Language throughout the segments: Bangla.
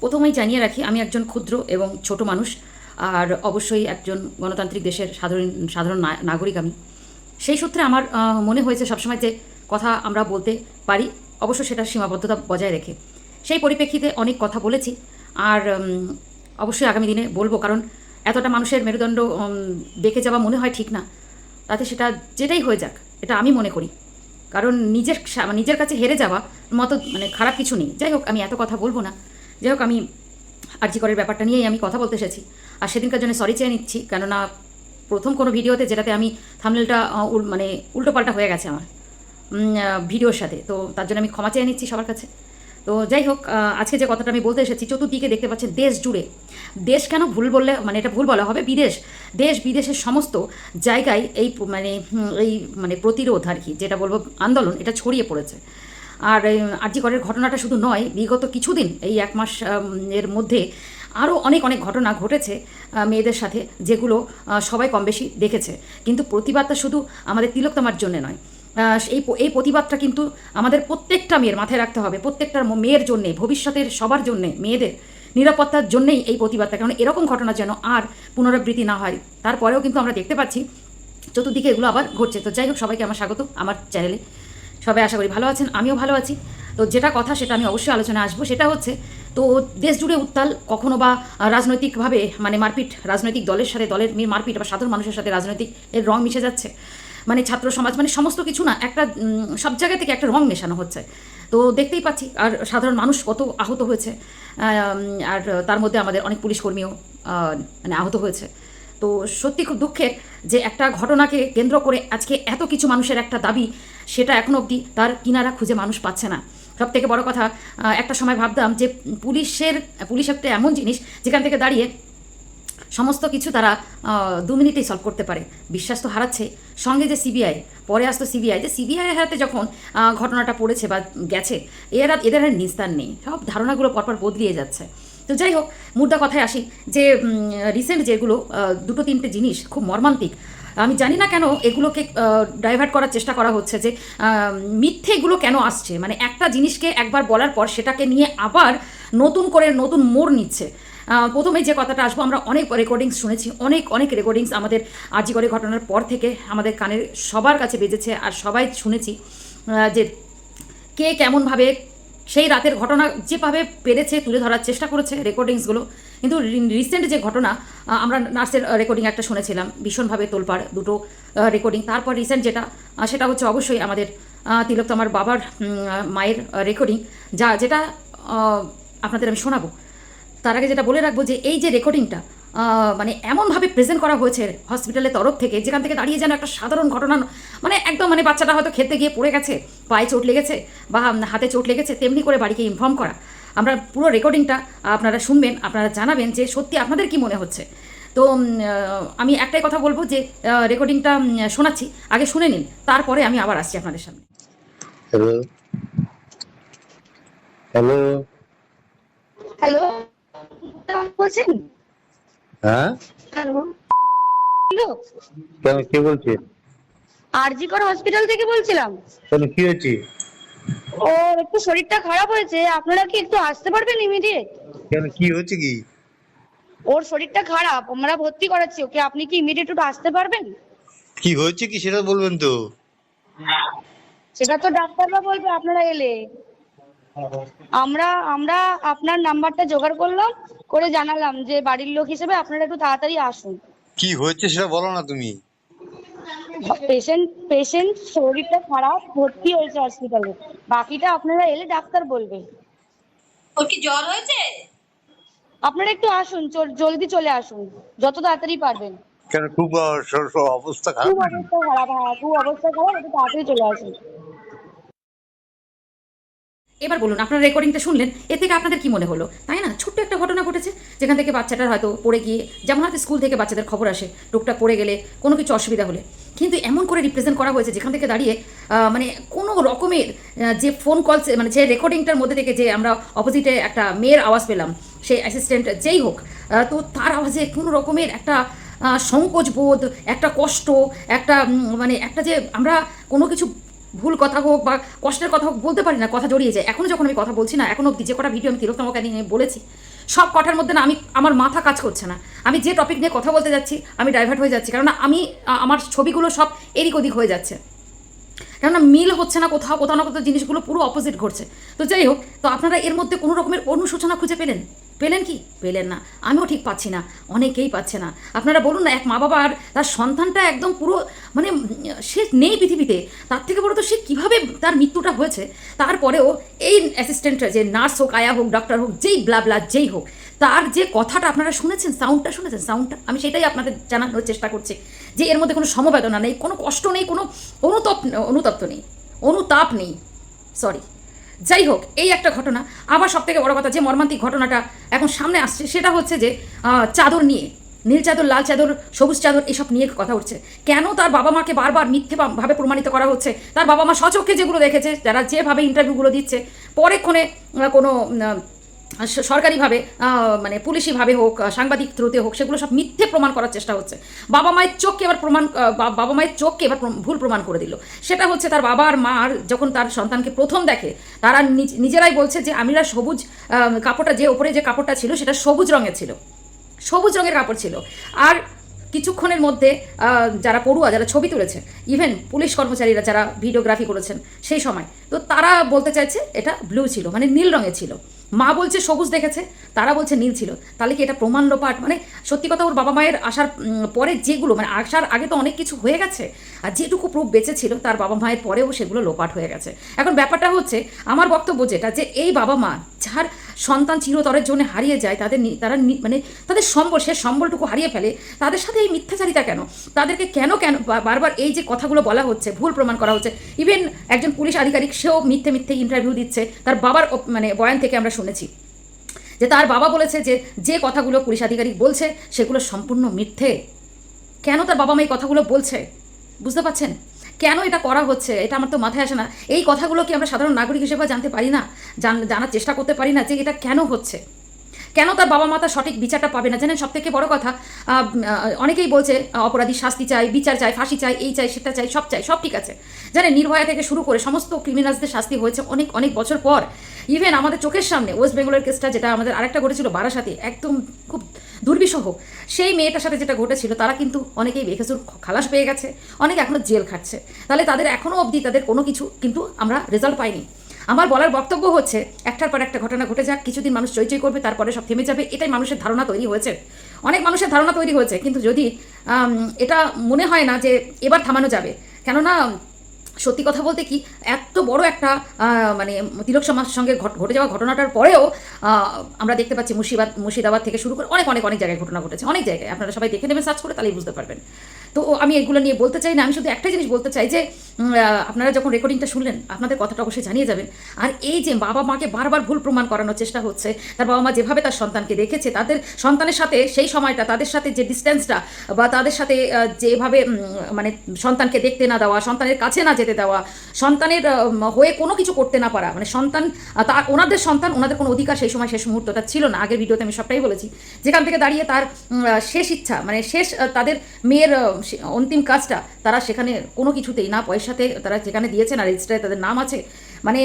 প্রথমেই জানিয়ে রাখি, আমি একজন ক্ষুদ্র এবং ছোট মানুষ, আর অবশ্যই একজন গণতান্ত্রিক দেশের সাধারণ সাধারণ নাগরিক আমি। সেই সূত্রে আমার মনে হয়েছে সবসময় যে কথা আমরা বলতে পারি, অবশ্য সেটার সীমাবদ্ধতা বজায় রেখে। সেই পরিপ্রেক্ষিতে অনেক কথা বলেছি, আর অবশ্যই আগামী দিনে বলব, কারণ এতটা মানুষের মেরুদণ্ড বেঁকে যাওয়া মনে হয় ঠিক না। তাতে সেটা যেটাই হয়ে যাক, এটা আমি মনে করি। কারণ নিজের নিজের কাছে হেরে যাওয়া মতো মানে খারাপ কিছু নেই। যাই হোক, আমি এত কথা বলব না। যাই হোক আমি আর্যিকরের ব্যাপারটা নিয়েই আমি কথা বলতে এসেছি। আর সেদিনকার জন্য সরি চেয়ে নিচ্ছি, কেননা প্রথম কোনো ভিডিওতে যেটাতে আমি থামনেলটা মানে উল্টোপাল্টা হয়ে গেছে আমার ভিডিওর সাথে। তো তার জন্য আমি ক্ষমা চেয়ে নিচ্ছি সবার কাছে। তো যাই হোক আজকে যে কথাটা আমি বলতে এসেছি, চতুর্দিকে দেখতে পাচ্ছেন দেশ জুড়ে। দেশ কেন ভুল বললে মানে এটা ভুল বলা হবে, বিদেশ। দেশ বিদেশের সমস্ত জায়গায় এই মানে এই মানে প্রতিরোধ আর কি, যেটা বলব আন্দোলন, এটা ছড়িয়ে পড়েছে। আর আর্যিকরের ঘটনাটা শুধু নয়, বিগত কিছুদিন, এই এক মাস এর মধ্যে আরও অনেক অনেক ঘটনা ঘটেছে মেয়েদের সাথে, যেগুলো সবাই কম বেশি দেখেছে। কিন্তু প্রতিবাদটা শুধু আমাদের তিলকতামার জন্য নয়। এই এই প্রতিবাদটা কিন্তু আমাদের প্রত্যেকটা মেয়ের মাথায় রাখতে হবে, প্রত্যেকটা মেয়ের জন্যে, ভবিষ্যতের সবার জন্যে, মেয়েদের নিরাপত্তার জন্যেই এই প্রতিবাদটা, কারণ এরকম ঘটনা যেন আর পুনরাবৃত্তি না হয়। তারপরেও কিন্তু আমরা দেখতে পাচ্ছি, চতুর্দিকে এগুলো আবার ঘটছে। তো যাই হোক, সবাইকে আমার স্বাগত, আমার চ্যানেলে সবাই আশা করি ভালো আছেন, আমিও ভালো আছি। তো যেটা কথা সেটা আমি অবশ্যই আলোচনায় আসব, সেটা হচ্ছে, তো দেশ জুড়ে উত্তাল কখনো বা রাজনৈতিকভাবে মানে মারপিট, রাজনৈতিক দলের সাথে দলের মারপিট বা সাধারণ মানুষের সাথে রাজনৈতিক এর রং মিশে যাচ্ছে। মানে ছাত্র সমাজ মানে সমস্ত কিছু না, একটা সব জায়গা থেকে একটা রং মেশানো হচ্ছে। তো দেখতেই পাচ্ছি, আর সাধারণ মানুষ কত আহত হয়েছে। আর তার মধ্যে আমাদের অনেক পুলিশ কর্মীও মানে আহত হয়েছে। তো সত্যি খুব দুঃখের যে একটা ঘটনাকে কেন্দ্র করে আজকে এত কিছু মানুষের একটা দাবি, সেটা এখনও অবধি তার কিনারা খুঁজে মানুষ পাচ্ছে না। সব থেকে বড় কথা একটা সময় ভাবতাম যে পুলিশের, পুলিশ একটা এমন জিনিস যেখান থেকে দাঁড়িয়ে সমস্ত কিছু তারা দু মিনিটেই সলভ করতে পারে। বিশ্বাস তো হারাচ্ছে। সঙ্গে যে সিবিআই, পরে আসতো সিবিআই। যে সিবিআই হাতে যখন ঘটনাটা পড়েছে বা গেছে, এরা, এদের নিস্তার নেই। সব ধারণাগুলো পরপর বদলিয়ে যাচ্ছে। তো যাই হোক, মুদ্রা কথায় আসি, যে রিসেন্ট যেগুলো দুটো তিনটে জিনিস খুব মর্মান্তিক। আমি জানি না কেন এগুলোকে ডাইভার্ট করার চেষ্টা করা হচ্ছে যে মিথ্যে এগুলো কেন আসছে? মানে একটা জিনিসকে একবার বলার পর সেটাকে নিয়ে আবার নতুন করে নতুন মোড় নিচ্ছে। প্রথমে যে কথাটা আসব, আমরা অনেক রেকর্ডিংস শুনেছি, অনেক অনেক রেকর্ডিংস আমাদের আর্যিকরে ঘটনার পর থেকে আমাদের কানের সবার কাছে বেজেছে, আর সবাই শুনেছি যে, কে কেমনভাবে সেই রাতের ঘটনা যেভাবে পেরেছে তুলে ধরার চেষ্টা করেছে রেকর্ডিংসগুলো কিন্তু রিসেন্ট যে ঘটনা আমরা নার্সের রেকর্ডিং একটা শুনেছিলাম ভীষণভাবে তোলপাড় দুটো রেকর্ডিং তারপর রিসেন্ট যেটা সেটা হচ্ছে অবশ্যই আমাদের আহ, তিলোত্তমার বাবার মায়ের রেকর্ডিং যা যেটা আপনাদের আমি শোনাবো। তার আগে যেটা বলে রাখব যে এই যে রেকর্ডিংটা মানে এমনভাবে প্রেজেন্ট করা হয়েছে হসপিটালের তরফ থেকে যেখান থেকে দাঁড়িয়ে যেন একটা সাধারণ ঘটনা মানে একদম মানে বাচ্চাটা হয়তো খেতে গিয়ে পড়ে গেছে পায়ে চোট লেগেছে বা হাতে চোট লেগেছে তেমনি করে বাড়িকে ইনফর্ম করা। আমরা পুরো রেকর্ডিংটা আপনারা শুনবেন আপনারা জানাবেন যে সত্যি আপনাদের কি মনে হচ্ছে। তো আমি একটাই কথা বলব যে রেকর্ডিংটা শোনাচ্ছি আগে শুনে নিন তারপরে আমি আবার আসছি আপনাদের সামনে। হ্যালো হ্যালো হ্যালো বলছেন? হ্যাঁ? কেন কে বলছে? আরজিকর হসপিটাল থেকে বলছিলাম। কেন কি হয়েছে? ওর একটু শরীরটা খারাপ হয়েছে। আপনারা কি একটু আসতে পারবেন ইমিডিয়েট কেন কি হয়েছে কি? ওর শরীরটা খারাপ আমরা ভর্তি করাচ্ছি। ওকে আপনি কি ইমিডিয়েট একটু আসতে পারবেন? কি হয়েছে কি সেটা বলবেন তো। সেটা তো ডাক্তাররা বলবে আপনারা এলে। আমরা আমরা আপনার নাম্বারটা জোগাড় করলাম। করে জানালাম যে বাড়ির লোক হিসেবে আপনারা একটু তাড়াতাড়ি আসুন। কি হয়েছে সেটা বলো না তুমি। পেশেন্ট পেশেন্ট শরীরটা খারাপ ভর্তি হয়েছে হসপিটালে বাকিটা আপনারা এলে ডাক্তার বলবে। ওর কি জ্বর হয়েছে? আপনারা একটু আসুন জলদি চলে আসুন যত তাড়াতাড়ি পারবেন। কেন খুব অবস্থা খারাপ খুব অবস্থা খারাপ হ্যাঁ খুব অবস্থা খারাপ একটু তাড়াতাড়ি চলে আসুন। এবার বলুন, আপনারা রেকর্ডিংটা শুনলেন, এ থেকে আপনাদের কি মনে হলো? তাই না? ছোট্ট একটা ঘটনা ঘটেছে, যেখান থেকে বাচ্চাটার হয়তো পড়ে গিয়ে, যেমন হয়তো স্কুল থেকে বাচ্চাদের খবর আসে টুকটাক পড়ে গেলে কোনো কিছু অসুবিধা হলে। কিন্তু এমন করে রিপ্রেজেন্ট করা হয়েছে, যেখান থেকে দাঁড়িয়ে মানে কোনো রকমের যে ফোন কল মানে যে রেকর্ডিংটার মধ্যে থেকে যে আমরা অপোজিটে একটা মেয়ের আওয়াজ পেলাম সেই অ্যাসিস্ট্যান্ট যেই হোক তো তার আওয়াজে কোনো রকমের একটা সংকোচ বোধ, একটা কষ্ট, একটা মানে একটা যে আমরা কোনো কিছু ভুল কথা হোক বা কষ্টের কথা হোক বলতে পারি না, কথা জড়িয়ে যায়। এখনও যখন আমি কথা বলছি না, এখন অব্দি যে কটা ভিডিও আমি তিরোত্তমকে নিয়ে বলেছি, সব কটার মধ্যে না আমি, আমার মাথা কাজ করছে না। আমি যে টপিক নিয়ে কথা বলতে যাচ্ছি, আমি ডাইভার্ট হয়ে যাচ্ছি। কারণ আমি আমার ছবিগুলো সব এদিক ওদিক হয়ে যাচ্ছে। কেননা মিল হচ্ছে না কোথাও কোথাও না কোথাও জিনিসগুলো পুরো অপোজিট ঘটছে। তো যাই হোক, তো আপনারা এর মধ্যে কোনো রকমের অনুশোচনা খুঁজে পেলেন? পেলেন কি? পেলেন না। আমিও ঠিক পাচ্ছি না। অনেকেই পাচ্ছে না। আপনারা বলুন না, এক মা বাবার তার সন্তানটা একদম পুরো মানে সে নেই পৃথিবীতে। তার থেকে বড় তো সে কীভাবে তার মৃত্যুটা হয়েছে? তারপরেও এই অ্যাসিস্ট্যান্টরা যে নার্স হোক, আয়া হোক ডক্টর হোক, যেই ব্লা ব্লা যেই হোক, তার যে কথাটা আপনারা শুনেছেন সাউন্ডটা শুনেছেন? সাউন্ডটা আমি সেটাই আপনাদের জানানোর চেষ্টা করছি যে এর মধ্যে কোনো সমবেদনা নেই, কোনো কষ্ট নেই, কোনো অনুতপ অনুতপ্ত নেই, অনুতাপ নেই। সরি যাই হোক, এই একটা ঘটনা। আবার সব থেকে বড় কথা, যে মর্মান্তিক ঘটনাটা এখন সামনে আসছে, সেটা হচ্ছে যে চাদর নিয়ে, নীল চাদর, লাল চাদর, সবুজ চাদর, এসব নিয়ে কথা উঠছে। কেন তার বাবা মাকে বারবার মিথ্যে বা- ভাবে প্রমাণিত করা হচ্ছে? তার বাবা মা সচক্ষে যেগুলো দেখেছে, যারা যেভাবে ইন্টারভিউগুলো দিচ্ছে, পরেক্ষণে কোনো সরকারিভাবে মানে পুলিশিভাবে হোক সাংবাদিক থ্রুতে হোক, সেগুলো সব মিথ্যে প্রমাণ করার চেষ্টা হচ্ছে। বাবা মায়ের চোখকে এবার প্রমাণ বাবা মায়ের চোখকে এবার ভুল প্রমাণ করে দিল। সেটা হচ্ছে তার বাবা আর মার যখন তার সন্তানকে প্রথম দেখে, তারা নিজ- নিজেরাই বলছে যে আমিরা সবুজ কাপড়টা যে, ওপরে যে কাপড়টা ছিল, সেটা সবুজ রঙের ছিল। সবুজ রঙের কাপড় ছিল। আর কিছুক্ষণের মধ্যে যারা পড়ুয়া, যারা ছবি তুলেছে ইভেন পুলিশ কর্মচারীরা যারা ভিডিওগ্রাফি করেছেন সেই সময়, তো তারা বলতে চাইছে এটা ব্লু ছিল মানে নীল রঙের ছিল। মা বলছে সবুজ দেখেছে, তারা বলছে নীল ছিল। তাহলে কি এটা প্রমাণ লোপাট? মানে সত্যি কথা ওর বাবা মায়ের আসার পরে যেগুলো মানে আসার আগে তো অনেক কিছু হয়ে গেছে, আর যেটুকু প্রুফ বেঁচে ছিল, তার বাবা মায়ের পরেও সেগুলো লোপাট হয়ে গেছে। এখন ব্যাপারটা হচ্ছে, আমার বক্তব্য যেটা, যে এই বাবা মা, যার সন্তান চিরতরের জন্য হারিয়ে যায়, তাদের তারা মানে তাদের সম্বল, সে সম্বলটুকু হারিয়ে ফেলে, তাদের সাথে এই মিথ্যাচারিতা কেন? তাদেরকে কেন কেন বারবার এই যে কথাগুলো বলা হচ্ছে, ভুল প্রমাণ করা হচ্ছে ইভেন একজন পুলিশ আধিকারিক, সেও মিথ্যে মিথ্যে ইন্টারভিউ দিচ্ছে, তার বাবার মানে বয়ান থেকে আমরা শুনেছি। যে তার বাবা বলেছে যে যে কথাগুলো পুলিশ আধিকারিক বলছে, সেগুলো সম্পূর্ণ মিথ্যে। কেন তার বাবা মা এই কথাগুলো বলছে? বুঝতে পারছেন? কেন এটা করা হচ্ছে? এটা আমার তো মাথায় আসে না। এই কথাগুলো কি আমরা সাধারণ নাগরিক হিসেবে জানতে পারি না? জান- জানার চেষ্টা করতে পারি না যে এটা কেন হচ্ছে? কেন তার বাবা মা তার সঠিক বিচারটা পাবে না? জানেন সব থেকে বড় কথা অনেকেই বলছে অপরাধী শাস্তি চাই, বিচার চাই, ফাঁসি চাই, এই চাই, সেটা চাই, সব চাই, সব ঠিক আছে। জানেন, নির্ভয়া থেকে শুরু করে সমস্ত ক্রিমিনালসদের শাস্তি হয়েছে অনেক অনেক বছর পর। ইভেন আমাদের চোখের সামনে ওয়েস্ট বেঙ্গলের কেসটা যেটা আমাদের আরেকটা ঘটেছিল বারাসাতে, একদম খুব দুর্বিষহ। সেই মেয়েটার সাথে যেটা ঘটেছিল, তারা কিন্তু অনেকেই বেকসুর খালাস পেয়ে গেছে, অনেকে এখনও জেল খাটছে। তাহলে তাদের এখনও অবধি তাদের কোনো কিছু কিন্তু আমরা রেজাল্ট পাইনি। আমার বলার বক্তব্য হচ্ছে, একটার পর একটা ঘটনা ঘটে যাক, কিছুদিন মানুষ চইচই করবে, তারপরে সব থেমে যাবে, এটাই মানুষের ধারণা তৈরি হয়েছে। অনেক মানুষের ধারণা তৈরি হয়েছে, কিন্তু যদি এটা মনে হয় না যে এবার থামানো যাবে। কেননা সত্যি কথা বলতে কি, এত বড় একটা মানে তিলক সমাজের সঙ্গে ঘট- ঘটে যাওয়া ঘটনাটার পরেও আমরা দেখতে পাচ্ছি মুর্শিদাবাদ মুর্শিদাবাদ থেকে শুরু করে অনেক অনেক অনেক জায়গায় ঘটনা ঘটেছে, অনেক জায়গায়। আপনারা সবাই দেখে নেবেন সার্চ করে তাহলেই বুঝতে পারবেন। তো আমি এগুলো নিয়ে বলতে চাই না, আমি শুধু একটা জিনিস বলতে চাই যে আপনারা যখন রেকর্ডিংটা শুনলেন, আপনাদের কথাটা অবশ্যই জানিয়ে যাবেন। আর এই যে বাবা মাকে বারবার ভুল প্রমাণ করানোর চেষ্টা হচ্ছে, তার বাবা মা যেভাবে তার সন্তানকে দেখেছে, তাদের সন্তানের সাথে সেই সময়টা, তাদের সাথে যে ডিস্টেন্সটা বা তাদের সাথে যেভাবে মানে সন্তানকে দেখতে না দেওয়া, সন্তানের কাছে না যেতে দেওয়া, সন্তানের হয়ে কোনো কিছু করতে না পারা মানে সন্তান তা ওনাদের সন্তান ওনাদের কোনো অধিকার সেই সময় শেষ মুহূর্তটা ছিল না। আগের ভিডিওতে আমি সবটাই বলেছি। যেখান থেকে দাঁড়িয়ে তার শেষ ইচ্ছা মানে শেষ তাদের মেয়ের অন্তিম কাজটা তারা সেখানে কোনো কিছুতেই না, পয়সাতে তারা যেখানে দিয়েছে না রেজিস্টারে তাদের নাম আছে মানে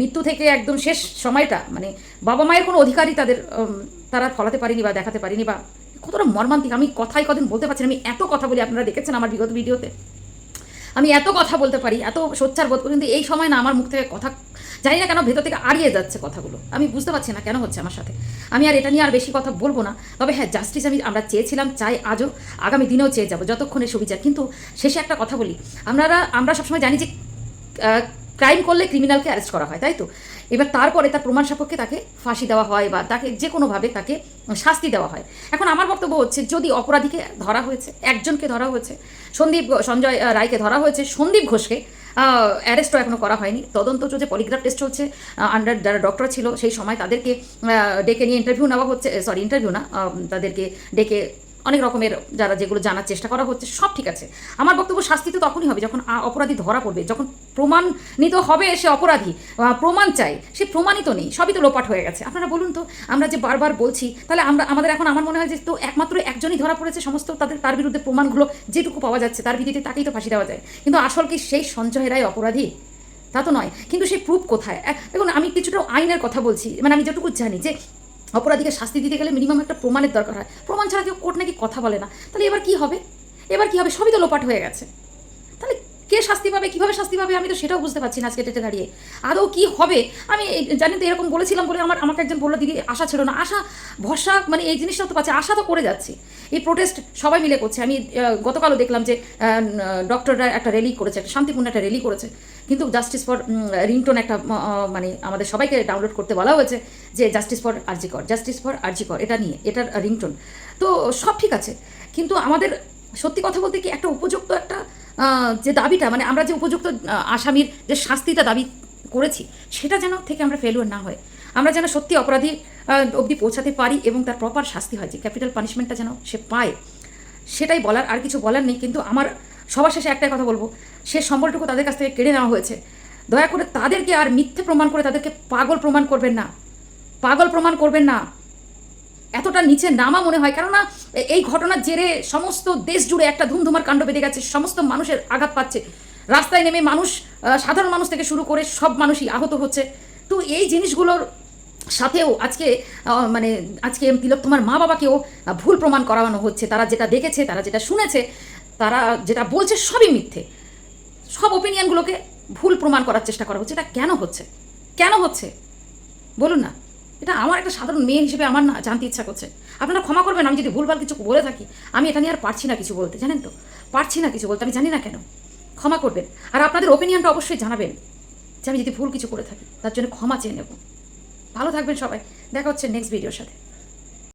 মৃত্যু থেকে একদম শেষ সময়টা মানে বাবা মায়ের কোনো অধিকারই তাদের তারা ফলাতে পারেনি বা দেখাতে পারেনি বা কতটা মর্মান্তিক। আমি কথাই কদিন বলতে পারছি আমি এত কথা বলি, আপনারা দেখেছেন আমার বিগত ভিডিওতে। আমি এত কথা বলতে পারি, এত সোচ্চার বোধ করি, কিন্তু এই সময় না আমার মুখ থেকে কথা, জানি না কেন ভেতর থেকে আড়িয়ে যাচ্ছে কথাগুলো। আমি বুঝতে পারছি না কেন হচ্ছে আমার সাথে। আমি আর এটা নিয়ে আর বেশি কথা বলব না। তবে হ্যাঁ জাস্টিস আমি, আমরা চেয়েছিলাম, চাই আজও, আগামী দিনেও চেয়ে যাব, যতক্ষণে সুবিচার। কিন্তু শেষে একটা কথা বলি। আমরা আমরা সবসময় জানি যে ক্রাইম করলে ক্রিমিনালকে অ্যারেস্ট করা হয়, তাই তো? এবার তারপরে তার প্রমাণ সাপেক্ষে তাকে ফাঁসি দেওয়া হয় বা তাকে যে কোনোভাবে তাকে শাস্তি দেওয়া হয়। এখন আমার বক্তব্য হচ্ছে, যদি অপরাধীকে ধরা হয়েছে, একজনকে ধরা হয়েছে, সন্দীপ সঞ্জয় রায়কে ধরা হয়েছে, সন্দীপ ঘোষকে অ্যারেস্টও এখনও করা হয়নি। তদন্ত চলছে পলিগ্রাফ টেস্ট চলছে আন্ডার যারা ডক্টর ছিল, সেই সময় তাদেরকে ডেকে নিয়ে ইন্টারভিউ নেওয়া হচ্ছে সরি ইন্টারভিউ না তাদেরকে ডেকে অনেক রকমের যারা যেগুলো জানার চেষ্টা করা হচ্ছে, সব ঠিক আছে। আমার বক্তব্য শাস্তি তো তখনই হবে যখন অপরাধী ধরা পড়বে। যখন প্রমাণিত হবে সে অপরাধী প্রমাণ চাই, সে প্রমাণিত নেই, সবই তো লোপাট হয়ে গেছে। আপনারা বলুন তো, আমরা যে বারবার বলছি, তাহলে আমরা, আমাদের এখন আমার মনে হয় যে তো একমাত্র একজনই ধরা পড়েছে সমস্ত তাদের, তার বিরুদ্ধে প্রমাণগুলো যেটুকু পাওয়া যাচ্ছে, তার ভিত্তিতে তাকেই তো ফাঁসি দেওয়া যায়। কিন্তু আসল কি সেই সঞ্জয় রায় অপরাধী? তা তো নয়। কিন্তু সেই প্রুফ কোথায়? দেখুন, আমি কিছুটা আইনের কথা বলছি মানে আমি যেটুকু জানি যে অপরাধীকে শাস্তি দিতে গেলে মিনিমাম একটা প্রমাণের দরকার হয়। প্রমাণ ছাড়া কেউ কোর্ট নাকি কথা বলে না। তাহলে এবার কি হবে? এবার কি হবে? সবই তো লোপাট হয়ে গেছে। তাহলে কে শাস্তি পাবে? কীভাবে শাস্তি পাবে? আমি তো সেটাও বুঝতে পারছি না আজকে দাঁড়িয়ে। আদৌ কি হবে? আমি জানি তো এরকম বলেছিলাম বলে আমার, আমাকে একজন বলল, দিদি, আশা ছিল না। আশা, ভরসা মানে এই জিনিসটা তো পাচ্ছে। আশা তো করে যাচ্ছে। এই প্রোটেস্ট সবাই মিলে করছে। আমি গতকালও দেখলাম যে ডক্টররা একটা র্যালি করেছে, একটা শান্তিপূর্ণ একটা র্যালি করেছে। কিন্তু জাস্টিস ফর রিংটোন একটা মানে আমাদের সবাইকে ডাউনলোড করতে বলা হয়েছে যে justice for RG Kar justice for RG Kar, এটা নিয়ে, এটার রিংটোন। তো সব ঠিক আছে, কিন্তু আমাদের সত্যি কথা বলতে কি একটা উপযুক্ত একটা যে দাবিটা মানে আমরা যে উপযুক্ত আসামির যে শাস্তিটা দাবি করেছি, সেটা যেন থেকে আমরা ফেলুয়ার না হয়। আমরা যেন সত্যি অপরাধী অবধি পৌঁছাতে পারি এবং তার প্রপার শাস্তি হয়, যে ক্যাপিটাল পানিশমেন্টটা যেন সে পায়, সেটাই বলার, আর কিছু বলার নেই, কিন্তু আমার সবার শেষে একটাই কথা বলব, সে সম্বলটুকু তাদের কাছ থেকে কেড়ে নেওয়া হয়েছে। দয়া করে তাদেরকে আর মিথ্যে প্রমাণ করে তাদেরকে পাগল প্রমাণ করবেন না। পাগল প্রমাণ করবেন না। এতটা নিচে নামা মনে হয়, কেননা এই ঘটনার জেরে সমস্ত দেশ জুড়ে একটা ধুমধুমার কাণ্ড বেঁধে গেছে, সমস্ত মানুষের আঘাত পাচ্ছে। রাস্তায় নেমে মানুষ সাধারণ মানুষ থেকে শুরু করে সব মানুষই আহত হচ্ছে। তো এই জিনিসগুলোর সাথেও আজকে মানে আজকে তিলক তোমার মা বাবাকেও ভুল প্রমাণ করানো হচ্ছে। তারা যেটা দেখেছে, তারা যেটা শুনেছে তারা যেটা বলছে সবই মিথ্যে। সব ওপিনিয়নগুলোকে ভুল প্রমাণ করার চেষ্টা করা হচ্ছে। এটা কেন হচ্ছে? কেন হচ্ছে? বলুন না। এটা আমার একটা সাধারণ মেয়ে হিসেবে আমার না জানতে ইচ্ছা করছে। আপনারা ক্ষমা করবেন, আমি যদি ভুলভাল কিছু বলে থাকি, আমি এটা নিয়ে আর পারছি না কিছু বলতে, জানেন তো? পারছি না কিছু বলতে, আমি জানি না কেন। ক্ষমা করবেন। আর আপনাদের ওপিনিয়নটা অবশ্যই জানাবেন যে আমি যদি ভুল কিছু করে থাকি, তার জন্য ক্ষমা চেয়ে নেব। ভালো থাকবেন সবাই। দেখা হচ্ছে নেক্সট ভিডিওর সাথে।